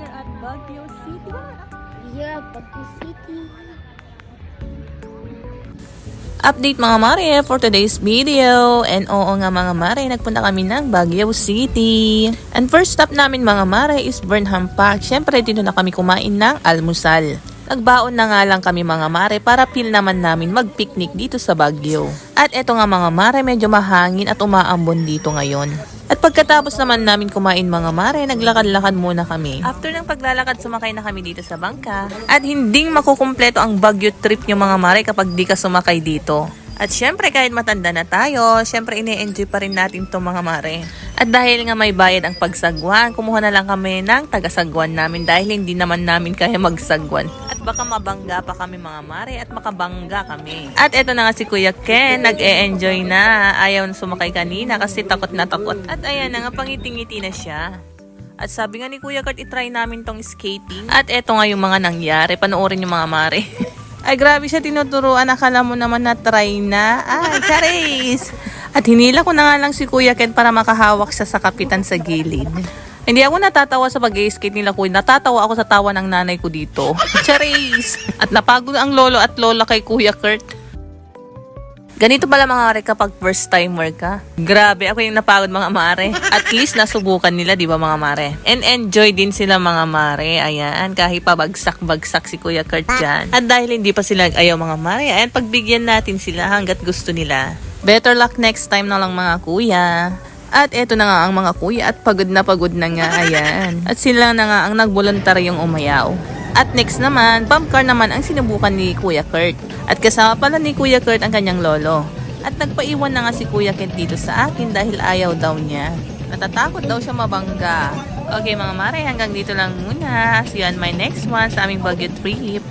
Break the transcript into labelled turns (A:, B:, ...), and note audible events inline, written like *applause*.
A: here at Baguio City.
B: Yeah, Baguio City.
C: Update mga mare for today's video. And oo nga mga mare, nagpunta kami ng Baguio City. And first stop namin mga mare is Burnham Park. Siyempre dito na kami kumain ng almusal. Nagbaon na nga lang kami mga mare para feel naman namin mag-picnic dito sa Baguio. At eto nga mga mare, medyo mahangin at umaambon dito ngayon. At pagkatapos naman namin kumain mga mare, naglakad-lakad muna kami. After ng paglalakad, sumakay na kami dito sa bangka. At hinding makukumpleto ang Baguio trip nyo mga mare kapag di ka sumakay dito. At syempre kahit matanda na tayo, syempre ine-enjoy pa rin natin to mga mare. At dahil nga may bayad ang pagsagwan, kumuha na lang kami ng tagasagwan namin dahil hindi naman namin kaya magsagwan. Baka mabangga pa kami mga mare at makabangga kami. At eto na nga si Kuya Ken, nag-e-enjoy na. Ayaw na sumakay kanina kasi takot na takot. At ayan na nga, pangiting-ngiti na siya. At sabi nga ni Kuya Kurt, itry namin tong skating. At eto nga yung mga nangyari. Panoorin yung mga mare. *laughs* Ay, grabe siya tinuturuan. Akala mo naman na try na. Ay, charis! At hinila ko na nga lang si Kuya Ken para makahawak siya sa kapitan sa gilid. Hindi ako natatawa sa pag-skate nila kuya. Natatawa ako sa tawa ng nanay ko dito. *laughs* Charis! At napagod ang lolo at lola kay Kuya Kurt. Ganito pala mga mare kapag first timer ka. Grabe, ako yung napagod mga mare. At *laughs* least nasubukan nila, di ba mga mare? And enjoy din sila mga mare. Ayan, kahit pa bagsak-bagsak si Kuya Kurt dyan. At dahil hindi pa sila ayaw mga mare, ayan, pagbigyan natin sila hanggat gusto nila. Better luck next time na lang mga kuya. At eto na nga ang mga kuya at pagod na pagod na nga, ayan. At sila na nga ang nagboluntaryong umayaw. At next naman, bump car naman ang sinubukan ni Kuya Kurt. At kasama pala ni Kuya Kurt ang kanyang lolo. At nagpaiwan na nga si Kuya Kent dito sa akin dahil ayaw daw niya. Natatakot daw siya mabangga. Okay mga mare, hanggang dito lang muna. See you on my next one sa aming Baguio trip.